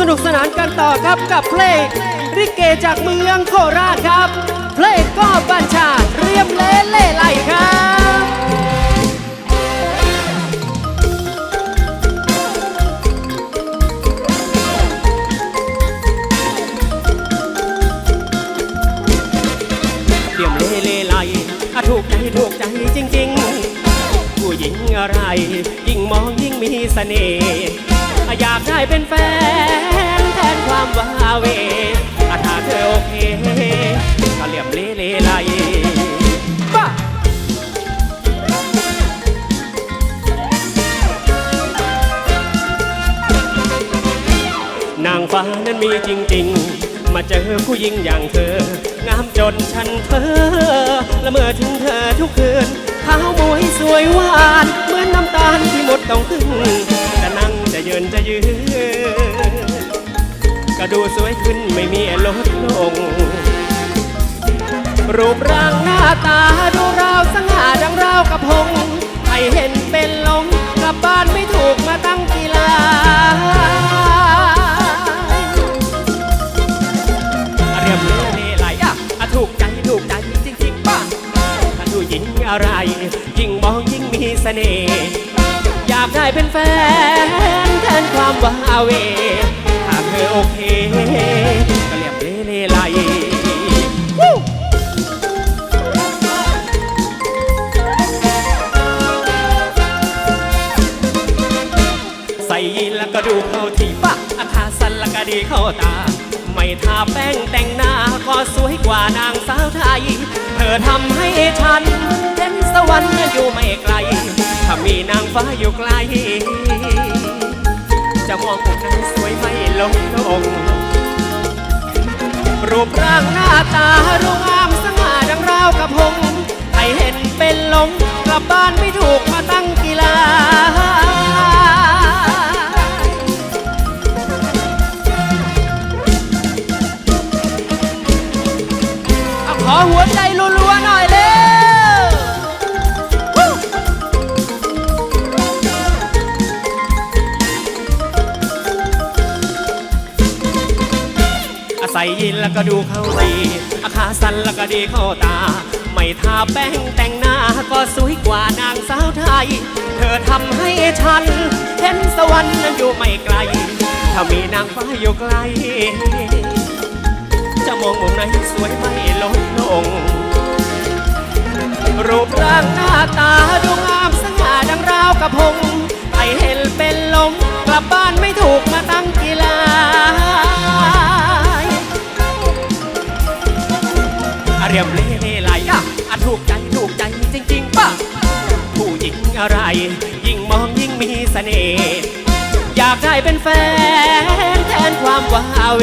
สนุกสนานกันต่อครับกับเพลงริเกจากเมืองโคราชครับ เพลงก็บัญชาเรียมเล่เล่ไหลครับเดี่ยมเล่เล่ไหลถูกใจถูกใจจริง ๆ ผู้หญิงอะไร ยิ่งมองยิ่งมีเสน่ห์ อะอยากได้เป็นแฟนแทนความว้าเวอะถ้าเธอโอเคก็เหลี่ยมเล่เล่ไลบ้านางฟ้านั้นมีจริง ๆ มาเจอผู้หญิงอย่างเธอ งามจนฉันเพ้อละเมื่อถึงเธอทุกคืนเท้ามวยสวยหวาน เหมือนน้ำตาลที่หมดต้องพึ่ง ยืนจะยืนก็ดูสวยขึ้นไม่มีลดลง รูปร่างหน้าตาดูราวสง่าดังราวกระพงใครเห็นเป็นหลงกลับบ้านไม่ถูกมาตั้งกีฬาเรียบเล่เลไหลอะอะถูกใจถูกใจจริงๆป้าถ้าดูหญิงอะไรยิ่งมองยิ่งมีเสน่ห์ากได้เป็นแฟนแทนความว้าเวถ้าเธอโอเคก็เรียบเลเลไลใส่ยีนแล้วก็ดูเข้าที่ปะอาคาสันแล้วก็ดีเข้าตา ไม่ทาแป้งแต่งหน้าก็สวยกว่านางสาวไทย เธอทำให้ฉันเห็นสวรรค์อยู่ไม่ไกล ถ้ามีนางฟ้าอยู่ใกล้จะมองพวกนั้นสวยไม่ลงลง รูปร่างหน้าตารูปงามสง่าดังราวกับพงให้เห็นเป็นหลงกลับบ้านไม่ถูกมาตั้งกีฬาเอาขอหัวใจ ยยินแล้วก็ดูเข้าดีอาคาสันแล้วก็ดีเข้าตา ไม่ทาแป้งแต่งหน้าก็สวยกว่านางสาวไทย เธอทำให้ฉัน เห็นสวรรค์นั้นอยู่ไม่ไกล ถ้ามีนางฟ้าอยู่ใกล จะมองมุมไหนสวยไม่ลดลง รูปร่างหน้าตาดูงามสง่าดังราวกับพง เรียมเล่เล่ไหลอะอะถูกใจถูกใจจริงๆป่ะผู้หญิงอะไร ยิ่งมองยิ่งมีเสน่ห์อยากได้เป็นแฟนแทนความว้าเหว